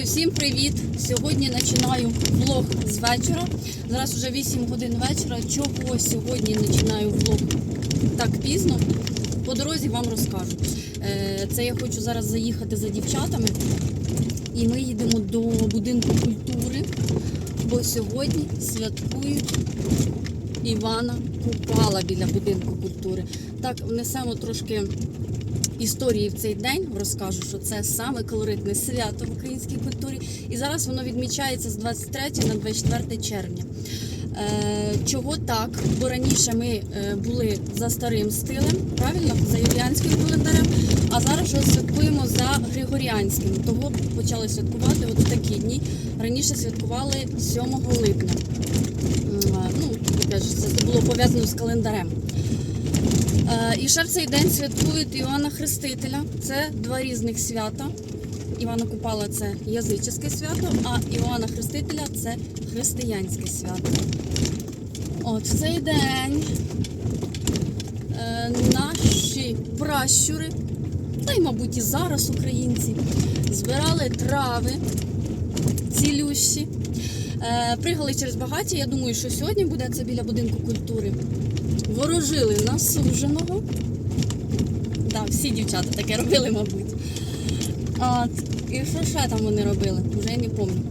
Всім привіт! Сьогодні починаю влог з вечора. Зараз вже 8 годин вечора. Чого сьогодні починаю влог так пізно? По дорозі вам розкажу. Е, Це я хочу зараз заїхати за дівчатами. І ми їдемо до будинку культури, бо сьогодні святкують Івана Купала біля будинку культури. Так, внесемо трошки історії в цей день. Розкажу, що це саме колоритне свято в українській культурі. І зараз воно відмічається з 23 на 24 червня. Е, чого так? Бо раніше ми е, були за старим стилем, правильно, за юліанським календарем, а зараз вже святкуємо за григоріанським. Того почали святкувати от в такі дні. Раніше святкували 7 липня. Ну, це було пов'язано з календарем. Е, І ще в цей день святкують Івана Хрестителя. Це два різних свята. Івана Купала це язичське свято, а Івана Хрестителя це християнське свято. От в цей день е, наші пращури, та й, мабуть, і зараз українці, збирали трави цілющі. Е, Пригали через багаття. Я думаю, що сьогодні буде це біля будинку культури. Ворожили на суженого. Да, всі дівчата таке робили, мабуть. От. І що ще там вони робили? Вже я не пам'ятаю.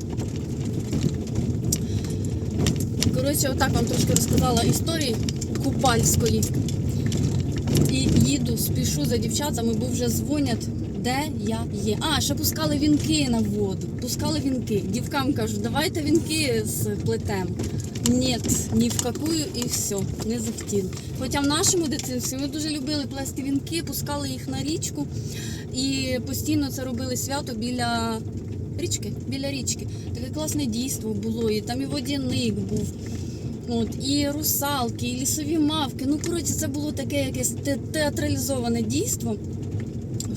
Коротше, отак вам трошки розказала історії купальської. І їду, спішу за дівчатами, бо вже дзвонять, де я є. А, ще пускали вінки на воду. Пускали вінки. Дівкам кажуть, давайте вінки з плетем. Ні, ні в какую і все, не захотіли. Хоча в нашому дитинстві ми дуже любили плести вінки, пускали їх на річку і постійно це робили свято біля річки. Біля річки. Таке класне дійство було, і там і водяник був. От, і русалки, і лісові мавки. Ну, коротше, це було таке якесь те- театралізоване дійство.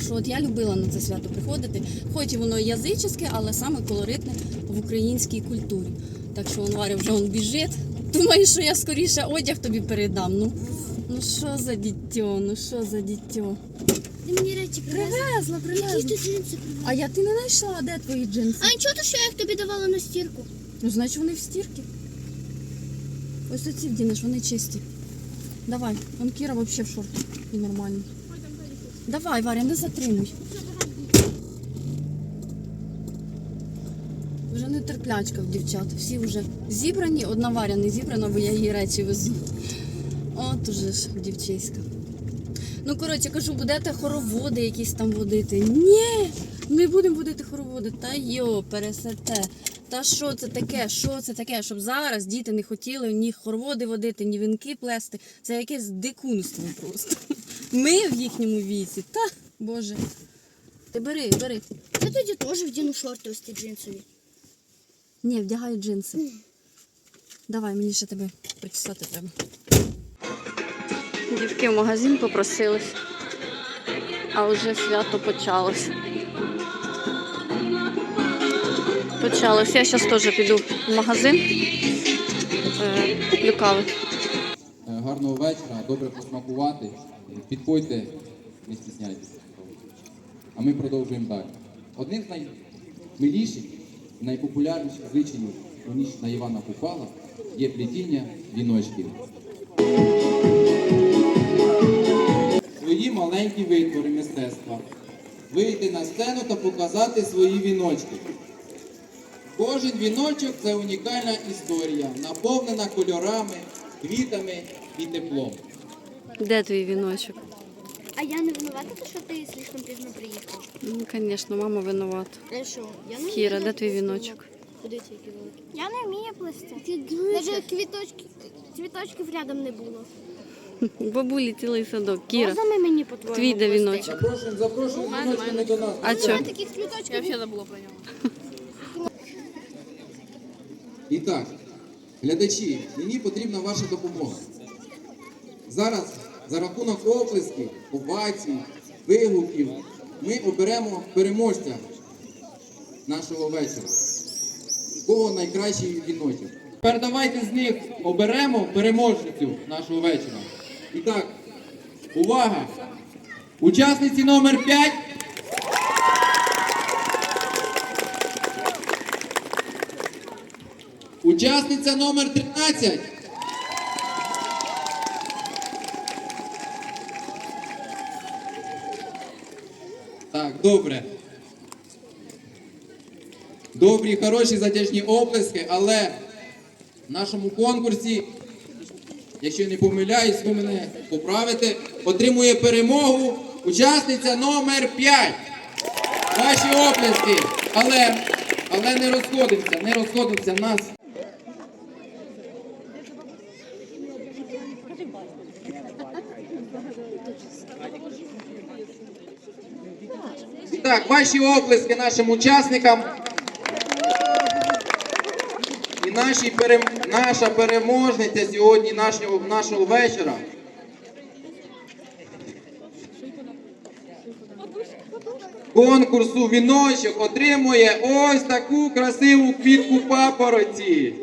Що от я любила на це свято приходити, хоч і воно язичське, але саме колоритне в українській культурі. Так що он Варя вже он біжить. Думаю, що я скоріше одяг тобі передам. Ну, ну що за дітьо, ну що за дітьо. Ти мені речі привезла. Привезла, Які ти джинси привезла? А я ти не знайшла, де твої джинси? А нічого, то що я їх тобі давала на стірку? Ну, значить вони в стірці. Ось оці вдінеш, вони чисті. Давай, вон Кіра взагалі в шорті і нормально. Давай, Варя, не затримуй. Вже не терплячка в дівчат. Всі вже зібрані, одна Варя не зібрана, бо я її речі везу. От уже ж дівчиська. Ну, коротше, кажу, будете хороводи якісь там водити. Ні, не будемо водити хороводи. Та йо, пересете. Та що це таке? Що це таке? Щоб зараз діти не хотіли ні хороводи водити, ні вінки плести. Це якесь дикунство просто. Ми в їхньому віці. Та, Боже. Ти бери, бери. Я тоді теж вдіну шорти ось ті джинсові. Ні, вдягай джинси. Давай, мені ще тебе причесати треба. Дівки в магазин попросились, а вже свято почалось. Почалось. Я зараз теж піду в магазин, е, куплю кави. Гарного вечора, добре посмакувати. Підходьте, не стісняйтеся. А ми продовжуємо далі. Одним з наймиліших найпопулярніших звичаїв у ніч на Івана Купала є плетіння віночків. Свої маленькі витвори мистецтва. Вийти на сцену та показати свої віночки. Кожен віночок це унікальна історія, наповнена кольорами, квітами і теплом. Де твій віночок? А я не винувата, то, що ти слишком пізно приїхав. Ну, звісно, мама винувата. А що? Я не Кіра, де твій віночок? Куди ці які великі? Я не вмію плести. Ти Навіть квіточки, цвіточків рядом не було. Бабулі цілий садок. Кіра, Позами мені по-твоєму твій де плести. віночок? Запрошуємо, запрошуємо віночками до нас. А що? Таких цвіточків. Я взагалі забула про нього. І так, глядачі, мені потрібна ваша допомога. Зараз за рахунок оплесків, овацій, вигуків ми оберемо переможця нашого вечора. Кого найкращий віночок. Тепер давайте з них оберемо переможницю нашого вечора. І так, увага! Учасниці номер 5 Учасниця номер 13. Так, добре. Добрі, хороші, затяжні оплески, але в нашому конкурсі, якщо не помиляюсь, ви мене поправите, отримує перемогу учасниця номер 5. Ваші оплески. Але, але не розходимося, не розходимося. Нас так, ваші оплески нашим учасникам. І наші перем... наша переможниця сьогодні нашого, нашого вечора. Конкурсу віночок отримує ось таку красиву квітку папороті.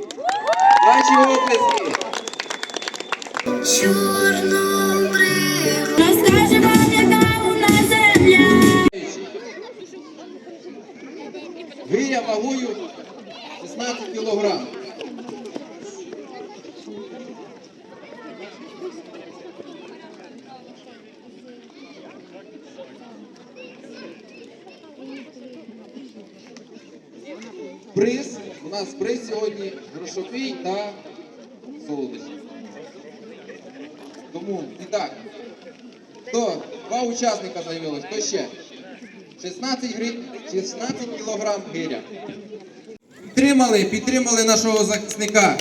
Ваші оплески. Розкаже Гиря вагою 16 кілограм. Приз, у нас приз сьогодні грошовий та солодощі. Тому, і так, хто? Два учасника заявилось, хто ще? 16 гривень, 16 кілограм гиря. Підтримали, підтримали нашого захисника.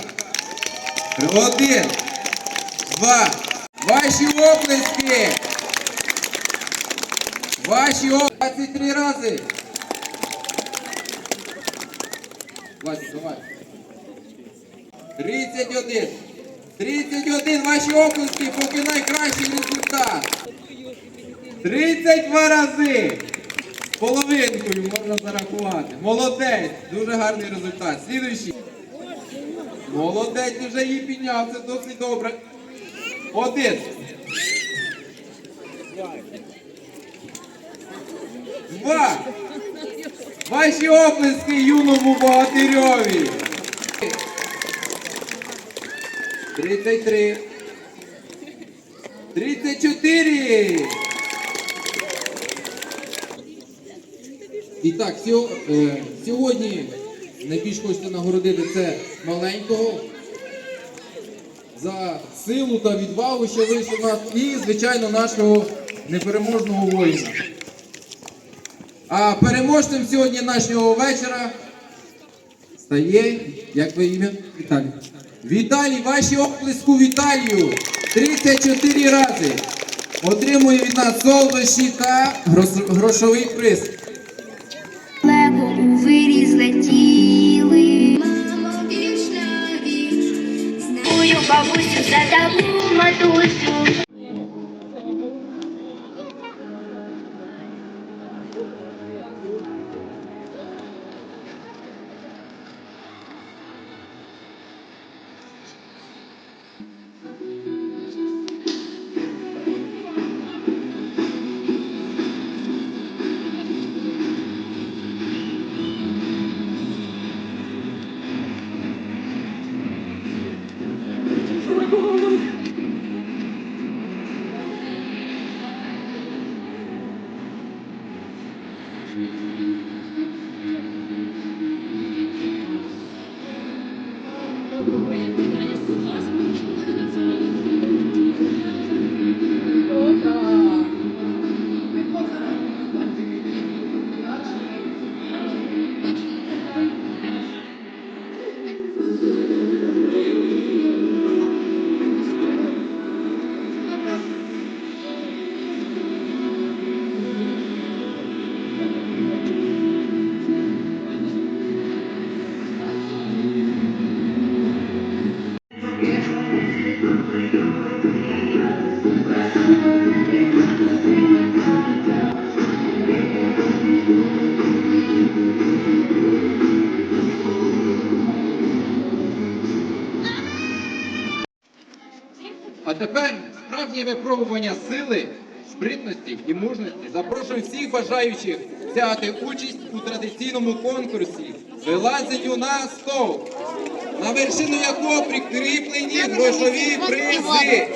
Один, два. Ваші оплески. Ваші оплески. 23 рази. Владик, давай. 31. 31. Ваші оплески, поки найкращий результат. 32 рази. Половинкою можна зарахувати. Молодець, дуже гарний результат. Слідуючий. Молодець, вже її підняв, це досить добре. Один. Два. Ваші оплески юному богатирьові. 33. 34. І так, е, сьогодні найбільш хочете нагородити це маленького за силу та відвагу, що вийшов у нас, і, звичайно, нашого непереможного воїна. А переможцем сьогодні нашого вечора стає, як ви ім'я? Віталій. Віталій, ваші оплеску Віталію 34 рази. Отримує від нас солодощі та грошовий приз. Бабусю за таку матусю. Справжнє випробування сили, спритності і мужності. Запрошую всіх бажаючих взяти участь у традиційному конкурсі вилазенню на стовп. на вершину якого прикріплені грошові призи.